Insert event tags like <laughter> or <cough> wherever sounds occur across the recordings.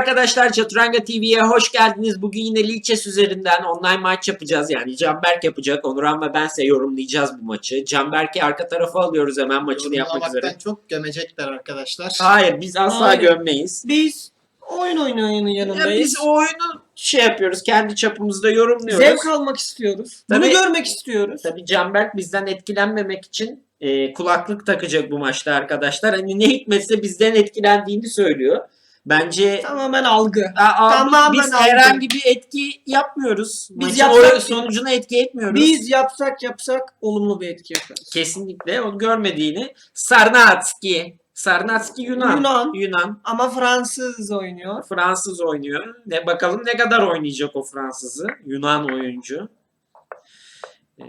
arkadaşlar Çaturanga TV'ye hoş geldiniz. Bugün yine Lichess üzerinden online maç yapacağız. Yani Canberk yapacak. Onuran ve bense yorumlayacağız bu maçı. Canberk'i arka tarafa alıyoruz hemen maçını yapmak üzere. çok gömecekler arkadaşlar. Hayır biz asla Hayır. gömmeyiz. Biz oyun oynayanın Ya yanındayız. biz o oyunu şey yapıyoruz. Kendi çapımızda yorumluyoruz. Zevk almak istiyoruz. Tabii- Bunu görmek istiyoruz. Tabii Canberk bizden etkilenmemek için e, kulaklık takacak bu maçta arkadaşlar. Hani ne hikmetse bizden etkilendiğini söylüyor. Bence Tamamen algı. Aa, Tamamen biz aldım. herhangi bir etki yapmıyoruz. Biz Maçın yapsak- sonucuna etki etmiyoruz. Biz yapsak yapsak olumlu bir etki yaparız. Kesinlikle onu görmediğini. Sarnatski. Sarnatski Yunan. Yunan. Yunan. Ama Fransız oynuyor. Fransız oynuyor. Ne bakalım ne kadar oynayacak o Fransızı. Yunan oyuncu. Ee,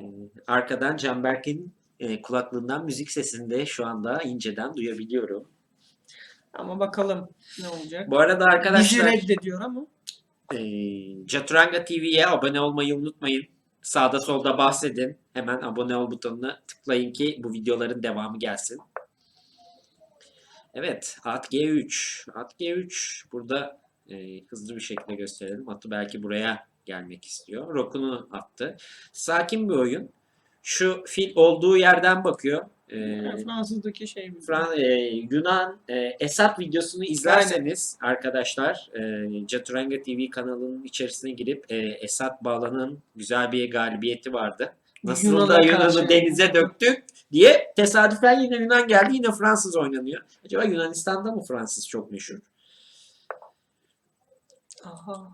arkadan Canberk'in e, kulaklığından müzik sesini de şu anda inceden duyabiliyorum. Ama bakalım ne olacak. Bu arada Bizi arkadaşlar reddediyor ama. e, Caturanga TV'ye abone olmayı unutmayın. Sağda solda bahsedin. Hemen abone ol butonuna tıklayın ki bu videoların devamı gelsin. Evet, at G3. At G3 burada e, hızlı bir şekilde gösterelim. Atı belki buraya gelmek istiyor. Rokunu attı. Sakin bir oyun. Şu fil olduğu yerden bakıyor. E, Fransız'daki şey bizim. Fran- e, Yunan e, Esat videosunu izlerseniz arkadaşlar e, Caturanga TV kanalının içerisine girip e, Esat Bağlan'ın güzel bir galibiyeti vardı. Nasıl Yunan'a da Yunan'ı karşı. denize döktük diye tesadüfen yine Yunan geldi yine Fransız oynanıyor. Acaba Yunanistan'da mı Fransız çok meşhur? Aha.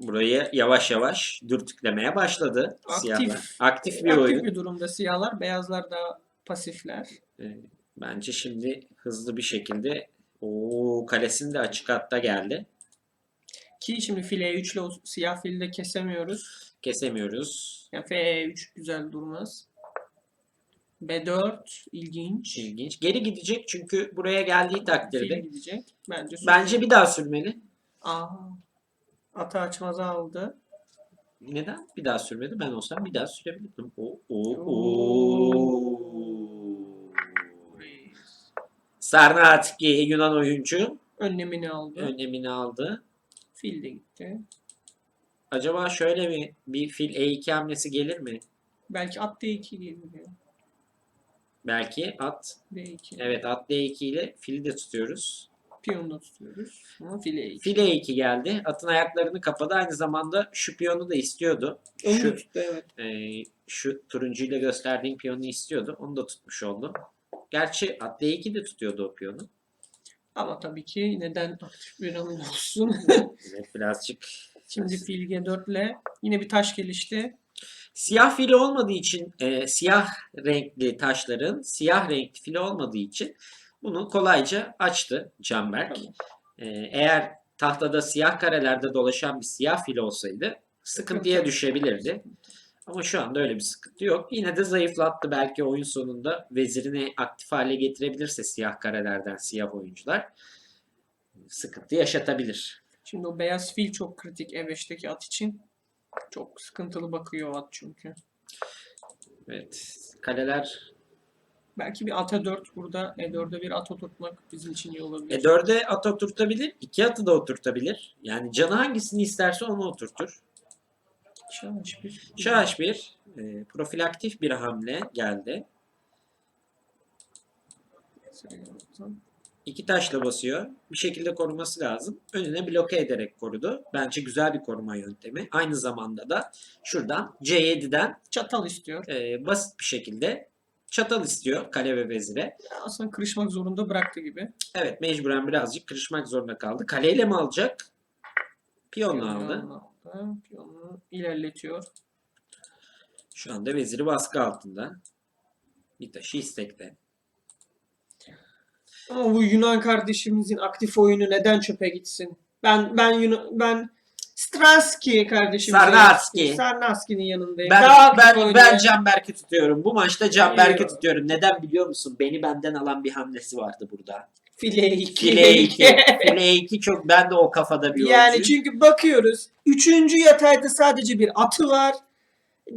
Burayı yavaş yavaş dürtüklemeye başladı Aktif. siyahlar. Aktif bir Aktif oyun. bir durumda siyahlar. Beyazlar daha pasifler. E, bence şimdi hızlı bir şekilde o kalesini de açık hatta geldi. Ki şimdi file 3 ile o siyah fili de kesemiyoruz. Kesemiyoruz. Yani F3 güzel durmaz. B4 ilginç. İlginç. Geri gidecek çünkü buraya geldiği takdirde. gidecek. Bence Bence bir daha sürmeli. Aa. Ata açmazı aldı. Neden? Bir daha sürmedi. Ben olsam bir daha sürebilirdim. O, o, Oo. o. Sarnatski Yunan oyuncu Önlemini aldı. önlemini aldı. Fil de gitti. Acaba şöyle mi bir fil E2 hamlesi gelir mi? Belki at D2 geliyor. Belki at. D2. Evet at D2 ile fili de tutuyoruz. Piyonu da tutuyoruz. Ama file E2. Fil E2 geldi. Atın ayaklarını kapadı. Aynı zamanda şu piyonu da istiyordu. Onu Şu tuttu evet. Ee, şu turuncuyla gösterdiğim piyonu istiyordu. Onu da tutmuş oldu. Gerçi at D2 de tutuyordu o piyonu. Ama tabii ki neden aktif bir hamle olsun. <laughs> Evet, birazcık Şimdi fil G4 ile yine bir taş gelişti. siyah fili olmadığı için e, siyah renkli taşların siyah renkli fili olmadığı için bunu kolayca açtı Canberk. Tamam. Ee, eğer tahtada siyah karelerde dolaşan bir siyah fil olsaydı sıkıntıya Sıkıntı. düşebilirdi. Ama şu anda öyle bir sıkıntı yok. Yine de zayıflattı belki oyun sonunda vezirini aktif hale getirebilirse siyah karelerden siyah oyuncular sıkıntı yaşatabilir. Şimdi o beyaz fil çok kritik E5'teki at için. Çok sıkıntılı bakıyor at çünkü. Evet. Kaleler Belki bir ata 4 burada E4'e bir at oturtmak bizim için iyi olabilir. e, 4'e at oturtabilir. 2 atı da oturtabilir. Yani canı hangisini isterse onu oturtur. Şah bir. Bir e, profilaktif bir hamle geldi. İki taşla basıyor. Bir şekilde koruması lazım. Önüne bloke ederek korudu. Bence güzel bir koruma yöntemi. Aynı zamanda da şuradan C7'den Çatal istiyor. e, basit bir şekilde çatal istiyor kale ve vezire. Aslında kırışmak zorunda bıraktı gibi. Evet mecburen birazcık kırışmak zorunda kaldı. Kaleyle mi alacak? Piyonla aldı. Piyonunu ilerletiyor. Şu anda veziri baskı altında. Bir taşı istekte. Ama bu Yunan kardeşimizin aktif oyunu neden çöpe gitsin? Ben ben Yunan ben Stransky kardeşim. Sarnatski. Sarnatski'nin yanındayım. Ben Daha ben ben Canberk'i tutuyorum. Bu maçta Canberk'i tutuyorum. Neden biliyor musun? Beni benden alan bir hamlesi vardı burada. File 2. File 2. File 2 çok ben de o kafada bir Yani oyuncuyum. çünkü bakıyoruz. Üçüncü yatayda sadece bir atı var.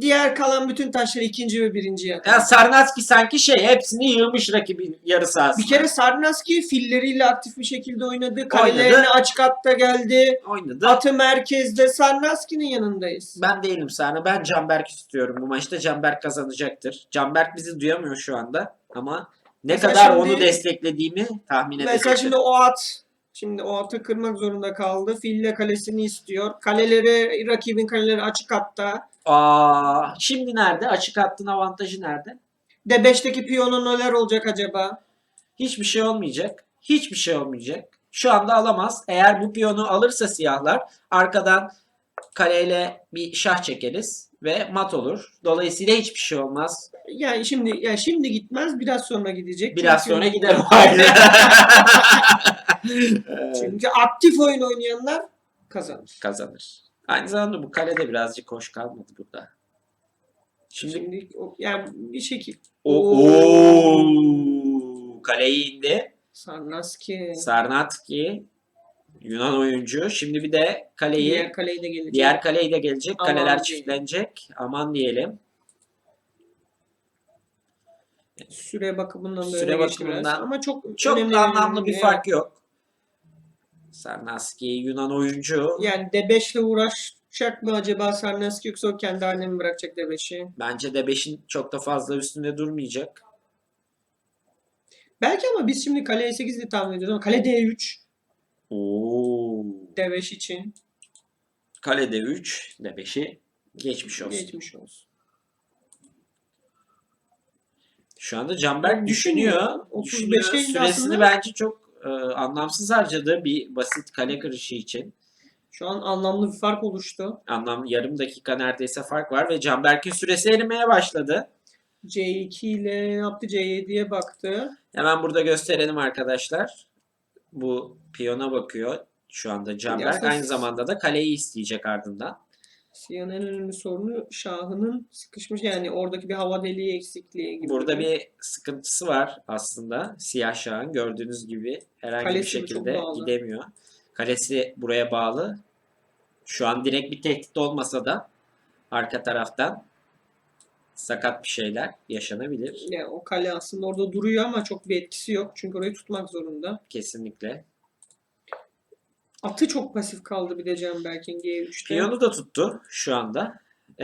Diğer kalan bütün taşları ikinci ve birinci yakar. Ya Sarnatski sanki şey hepsini yığmış rakibin yarı sahasına. Bir kere Sarnaski filleriyle aktif bir şekilde oynadı. Kalelerine açık hatta geldi. oynadı. Atı merkezde. Sarnaski'nin yanındayız. Ben değilim sana. Ben Canberk istiyorum bu maçta. Canberk kazanacaktır. Canberk bizi duyamıyor şu anda ama ne Mesela kadar şimdi- onu desteklediğimi tahmin Mesela edebilirim. şimdi o at Şimdi o atı kırmak zorunda kaldı. Fille kalesini istiyor. Kaleleri, rakibin kaleleri açık hatta. Aa, şimdi nerede? Açık hattın avantajı nerede? D5'teki piyonun neler olacak acaba? Hiçbir şey olmayacak. Hiçbir şey olmayacak. Şu anda alamaz. Eğer bu piyonu alırsa siyahlar arkadan kaleyle bir şah çekeriz ve mat olur. Dolayısıyla hiçbir şey olmaz. Yani şimdi yani şimdi gitmez, biraz sonra gidecek. Biraz Çünkü- sonra gider o. <laughs> Çünkü aktif oyun oynayanlar kazanır. Kazanır. Aynı zamanda bu kalede birazcık hoş kalmadı burada. Şimdi Şimdi o- yani bir şekil. o Oo, kaleyi indi. Sarnaski. Sarnatski Yunan oyuncu. Şimdi bir de kaleyi Diğer kaleyi de gelecek. diğer kaleyi de gelecek. Aman Kaleler diyelim. çiftlenecek. Aman diyelim. Süre bakımından da Süre bakımından. Ama çok Çok önemli anlamlı bir yani. fark yok. Sarnaski Yunan oyuncu. Yani D5 ile uğraşacak mı acaba Sarnaski yoksa o kendi haline mi bırakacak D5'i? Bence de 5'in çok da fazla üstünde durmayacak. Belki ama biz şimdi kale E8 diye tahmin ediyoruz ama kale D3 Oo. D5 için Kalede 3, de 5'i geçmiş olsun. geçmiş olsun. Şu anda Canberk Düşünüyor. düşünüyor. 35'te düşünüyor. indi Süresini aslında. bence çok e, anlamsız harcadı bir basit kale kırışı için. Şu an anlamlı bir fark oluştu. Anlam yarım dakika neredeyse fark var ve Canberk'in süresi erimeye başladı. C2 ile yaptı? C7'ye baktı. Hemen burada gösterelim arkadaşlar. Bu piyona bakıyor şu anda Canberk. Aynı zamanda da kaleyi isteyecek ardından. Siyah'ın en önemli sorunu Şah'ının sıkışmış yani oradaki bir hava deliği eksikliği gibi. Burada bir sıkıntısı var aslında. Siyah Şah'ın gördüğünüz gibi herhangi Kalesi bir şekilde gidemiyor. Kalesi buraya bağlı. Şu an direkt bir tehdit olmasa da arka taraftan sakat bir şeyler yaşanabilir. Yani o kale aslında orada duruyor ama çok bir etkisi yok. Çünkü orayı tutmak zorunda. Kesinlikle. Atı çok pasif kaldı bir de Canberk'in G3'te. Piyonu da tuttu şu anda.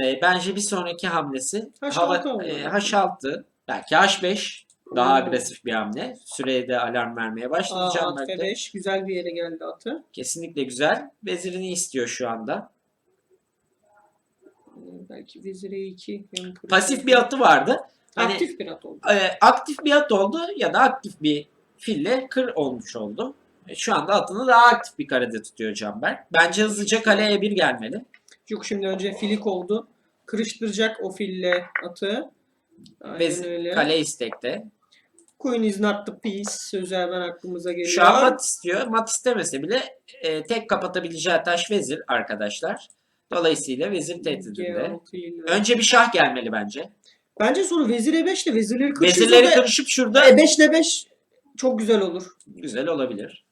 Ee, bence bir sonraki hamlesi H6 hava e, H6 belki H5 daha Hmm. agresif bir hamle. Süreye de alarm vermeye başladı Aa, at Canberk'te. F5 güzel bir yere geldi atı. Kesinlikle güzel. Vezirini istiyor şu anda. Belki vezir E2. hem kırık- Pasif bir atı vardı. Hani Aktif bir at oldu. e, aktif bir at oldu ya da aktif bir fille kır olmuş oldu. E, şu anda atını daha aktif bir karede tutuyor Canberk. Bence hızlıca kaleye bir gelmeli. Yok şimdi önce filik oldu. Kırıştıracak o fille atı. Ve kale istekte. Queen is not the piece sözü hemen aklımıza geliyor. Şu an mat istiyor. Mat istemese bile e, tek kapatabileceği taş vezir arkadaşlar. Dolayısıyla vezir tehdidinde. G6 ile. Önce bir şah gelmeli bence. Bence sonra vezir E5 ile vezirleri kırışırsa Vezirleri da kırışıp şurada E5 ile 5 çok güzel olur. güzel olabilir.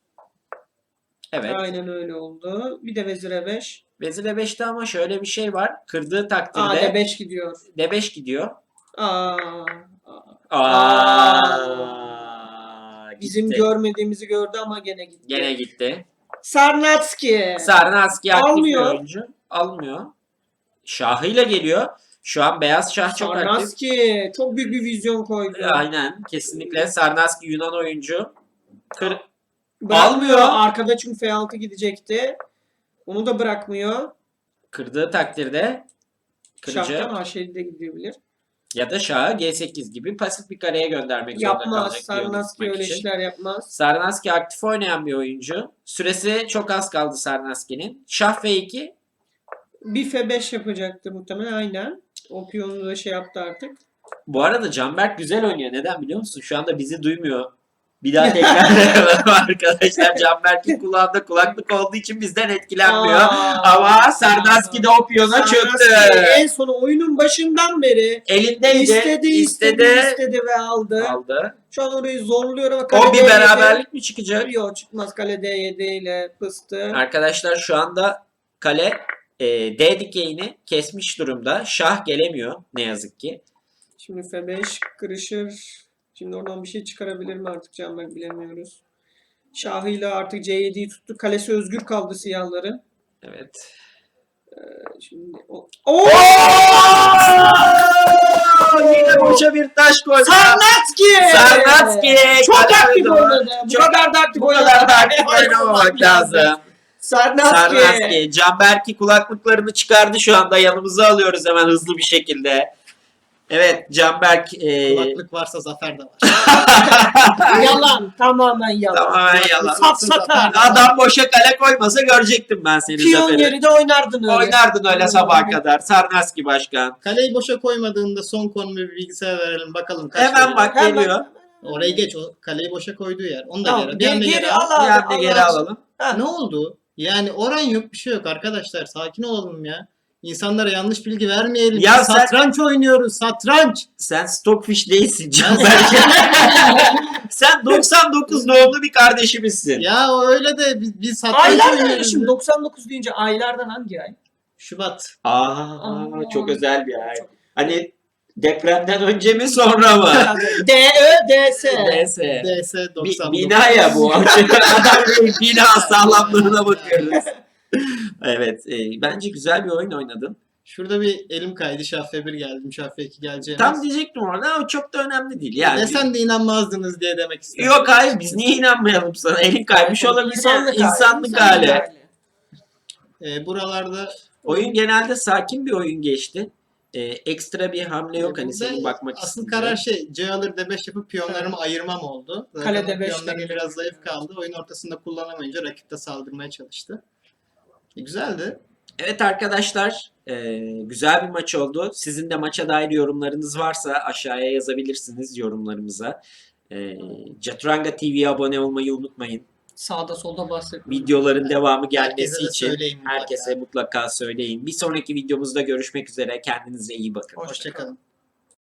Evet. Aynen öyle oldu. Bir de vezir E5. Vezir E5'te ama şöyle bir şey var. Kırdığı Aa takdirde D5 gidiyor. D5 gidiyor. Aa, Aa, bizim gitti. görmediğimizi gördü ama gene gitti. Gene gitti. Sarnatski. Sarnaski aktif Almıyor. bir oyuncu. Almıyor. Şahıyla geliyor. Şu an beyaz şah çok aktif. Sarnatski çok büyük bir vizyon koydu. Aynen. Kesinlikle. Sarnaski Yunan oyuncu. Kır, Bırakmıyor. Almıyor. Arkada çünkü F6 gidecekti. Onu da bırakmıyor. kırdığı takdirde kırıcı Şahtan H7'de gidebilir. Ya da şahı G8 gibi pasif bir kareye göndermek zorunda Yapmaz. kalacak. piyonu Sarnatski tutmak öyle için. işler yapmaz. Sarnaski aktif oynayan bir oyuncu. Süresi çok az kaldı Sarnaski'nin. Şah F2 Bir F5 yapacaktı muhtemelen aynen. O piyonu da şey yaptı artık. Bu arada Canberk güzel oynuyor. Neden biliyor musun? Şu anda bizi duymuyor. Bir daha tekrar <laughs> <laughs> arkadaşlar. Canberk'in kulağında kulaklık olduğu için bizden etkilenmiyor. Aa. Ama Sarnaski de o piyona çöktü. En sonu oyunun başından beri Elindeydi. istedi, istedi, istedi. istedi ve aldı. Aldı. Şu an orayı zorluyor ama O bir D7 beraberlik mi çıkacak? Yok çıkmaz kale D7 ile pıstı. Arkadaşlar şu anda kale e, D dikeyini kesmiş durumda. Şah gelemiyor ne yazık ki. Şimdi F5 kırışır. Şimdi oradan bir şey çıkarabilir mi artık Canberk bilemiyoruz. Şahıyla artık C7'yi tuttu. Kalesi özgür kaldı siyahların. Evet. Şimdi o... Oo! Yine boşa bir taş koydu. Sarnatski! Sarnatski! Çok aktif oynadı. Bu Çok- kadar da aktif Bu kadar da aktif oynamamak lazım. Sarnatski. Sarnatski. Canberk'i kulaklıklarını çıkardı şu anda. Yanımıza alıyoruz hemen hızlı bir şekilde. Evet Canberk e, Kulaklık varsa zafer de var. <laughs> Yalan. Tamamen yalan. tamamen yalan. Safsata. Adam boşa kale koymasa görecektim ben seni Piyon Zafer'i. yeri de oynardın öyle. Oynardın öyle sabaha kadar. Sarnaski başkan. Kaleyi boşa koymadığında son konum bir bilgisayar verelim bakalım kaç Hemen bak Hemen- geliyor. Orayı geç o kaleyi boşa koyduğu yer. Onu da Tamam, geri. Geri, geri geri al. al geri alalım. Ha. Ne oldu? Yani oran yok bir şey yok arkadaşlar. Sakin olalım ya. İnsanlara yanlış bilgi vermeyelim. Ya Biz sen- satranç oynuyoruz. Satranç. Sen Stockfish değilsin <laughs> Canberk. Sen 99 doğumlu bir kardeşimizsin. Ya o öyle de biz, biz satranç Aylar ne? oynuyoruz. Şimdi 99 deyince aylardan hangi ay? Şubat. Aa, Aa. çok özel bir ay. Hani depremden önce mi sonra mı? <laughs> D, Ö, D, S. Neyse. DS Bi- 99. bina ya bu. Adam <laughs> değil, bina sağlamlığına bakıyoruz. Evet. e, bence güzel bir oyun oynadın. Şurada bir elim kaydı. Şah F1 geldim. Şah F2 geleceğim. Tam diyecektim orada ama çok da önemli değil. Yani. Desen de inanmazdınız diye demek istedim. Yok hayır biz niye inanmayalım sana? Elin kaymış olabilir. İnsanlık İnsanlık, hali. hali. Ee, buralarda Oyun genelde sakin bir oyun geçti. Ee, ekstra bir hamle yok hani Burada senin bakmak Asıl istediğin. karar şey C alır D5 yapıp piyonlarımı ayırmam oldu. Zaten Kale o D5 piyonlarım biraz zayıf kaldı. Oyun ortasında kullanamayınca rakip de saldırmaya çalıştı. E, güzeldi. Evet arkadaşlar e, güzel bir maç oldu. Sizin de maça dair yorumlarınız varsa aşağıya yazabilirsiniz yorumlarımıza. E, Caturanga TV'ye abone olmayı unutmayın. Sağda solda bahset. Videoların devamı gelmesi Herkese de için mutlaka. herkese mutlaka söyleyin. Bir sonraki videomuzda görüşmek üzere. Kendinize iyi bakın. Hoşça Hoşçakalın.